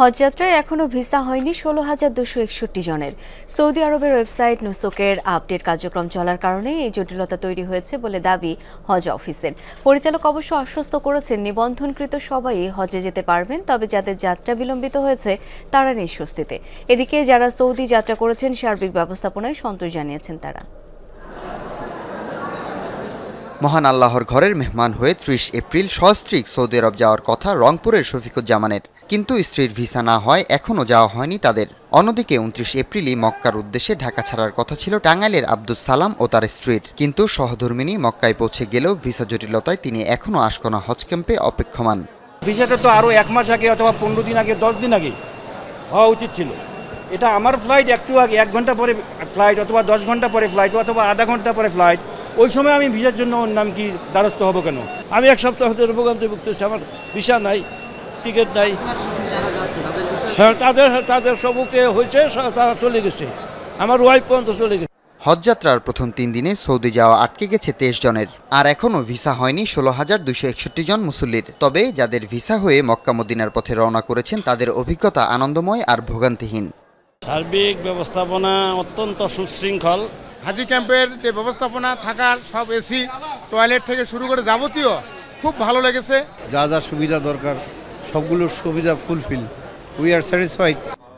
হজযাত্রায় এখনও ভিসা হয়নি ষোলো হাজার দুশো একষট্টি জনের। সৌদি আরবের ওয়েবসাইট নুসুকের আপডেট কার্যক্রম চলার কারণে এই জটিলতা তৈরি হয়েছে বলে দাবি হজ অফিসের। পরিচালক অবশ্য আশ্বস্ত করেছেন, নিবন্ধনকৃত সবাই হজে যেতে পারবেন, তবে যাদের যাত্রা বিলম্বিত হয়েছে, তারা নিঃস্বস্তিতে এদিকে যারা সৌদি যাত্রা করেছেন, সার্বিক ব্যবস্থাপনায় সন্তোষ জানিয়েছেন তারা। মহান আল্লাহর ঘরের মেহমান হয়ে ত্রিশ এপ্রিল সস্ত্রীক সৌদি আরব যাওয়ার কথা রংপুরের শফিকুজ্জামানের কিন্তু স্ত্রীর ভিসা না হয় এখনও যাওয়া হয়নি তাদের। অন্যদিকে উনত্রিশ এপ্রিলই মক্কার উদ্দেশ্যে ঢাকা ছাড়ার কথা ছিল টাঙ্গাইলের আব্দুস সালাম ও তার স্ত্রীর। কিন্তু সহধর্মিনী মক্কায় পৌঁছে গেলেও ভিসা জটিলতায় তিনি এখনও আশকোনা হজ ক্যাম্পে অপেক্ষমান। ভিসাটা তো আরও এক মাস আগে অথবা পনেরো দিন আগে দশ দিন আগে হওয়া উচিত ছিল। এটা আমার ফ্লাইট একটু আগে এক ঘণ্টা পরে ফ্লাইট অথবা দশ ঘণ্টা পরে ফ্লাইট অথবা আধা ঘণ্টা পরে ফ্লাইট ওই সময় আমি ভিসার জন্য ওর নাম কি দ্বারস্থ হব কেন? আমি এক সপ্তাহ ধরে ভোগান্তিভুক্ত হচ্ছি আমার ভিসা নাই। টিকিট নাই। হ্যাঁ তাদের তাদের সবুকে হয়েছে তারা চলে গেছে। আমার ওয়াইফ পর্যন্ত চলে গেছে। হজযাত্রার প্রথম তিন দিনে সৌদি যাওয়া আটকে গেছে তেইশ জনের। আর এখনও ভিসা হয়নি ষোলো হাজার দুশো একষট্টি জন মুসল্লির। তবে যাদের ভিসা হয়ে মক্কা মদিনার পথে রওনা করেছেন তাদের অভিজ্ঞতা আনন্দময় আর ভোগান্তিহীন। সার্বিক ব্যবস্থাপনা অত্যন্ত সুশৃঙ্খল। হাজি ক্যাম্পের যে ব্যবস্থাপনা থাকার সব এসি টয়লেট থেকে শুরু করে যাবতীয় খুব ভালো লেগেছে। যা যা সুবিধা দরকার সবগুলো সুবিধা ফুলফিল উই আর স্যাটিসফাইড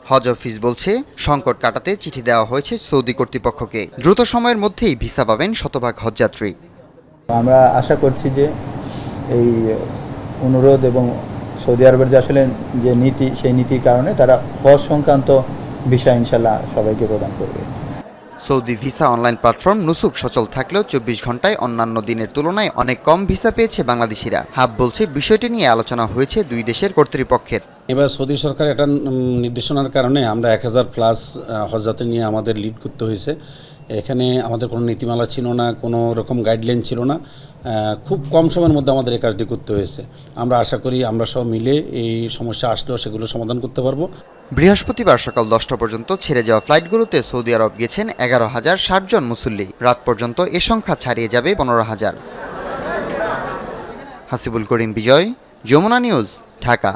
হজ অফিস বলছে সংকট কাটাতে চিঠি দেওয়া হয়েছে সৌদি কর্তৃপক্ষকে। দ্রুত সময়ের মধ্যেই ভিসা পাবেন শতভাগ হজযাত্রী। আমরা আশা করছি যে এই অনুরোধ এবং সৌদি আরবের যে আসলে যে নীতি সেই নীতির কারণে তারা হজ সংক্রান্ত বিষয় ইনশাল্লাহ সবাইকে প্রদান করবে। Saudi visa online platform Nusuk সচল থাকলেও চব্বিশ ঘন্টায় অন্যান্য দিনের তুলনায় অনেক কম ভিসা পেয়েছে বাংলাদেশিরা। হাব বলছে বিষয়টি নিয়ে আলোচনা হয়েছে দুই দেশের কর্তৃপক্ষের। এবার সৌদি সরকার উম, নির্দেশনার কারণে আমরা এক হাজার প্লাস হজযাত্রী নিয়ে আমাদের লিড করতে হয়েছে। এখানে আমাদের কোনো নীতিমালা ছিল না কোনো রকম গাইডলাইন ছিল না খুব কম সময়ের মধ্যে আমাদের এই কাজটি করতে হয়েছে। আমরা আশা করি আমরা সব মিলে এই সমস্যা আসলেও সেগুলো সমাধান করতে পারব। বৃহস্পতিবার সকাল দশটা পর্যন্ত ছেড়ে যাওয়া ফ্লাইটগুলোতে সৌদি আরব গেছেন এগারো হাজার ষাট জন মুসল্লি। রাত পর্যন্ত এ সংখ্যা ছাড়িয়ে যাবে পনেরো হাজার। হাসিবুল করিম বিজয়, যমুনা নিউজ, ঢাকা।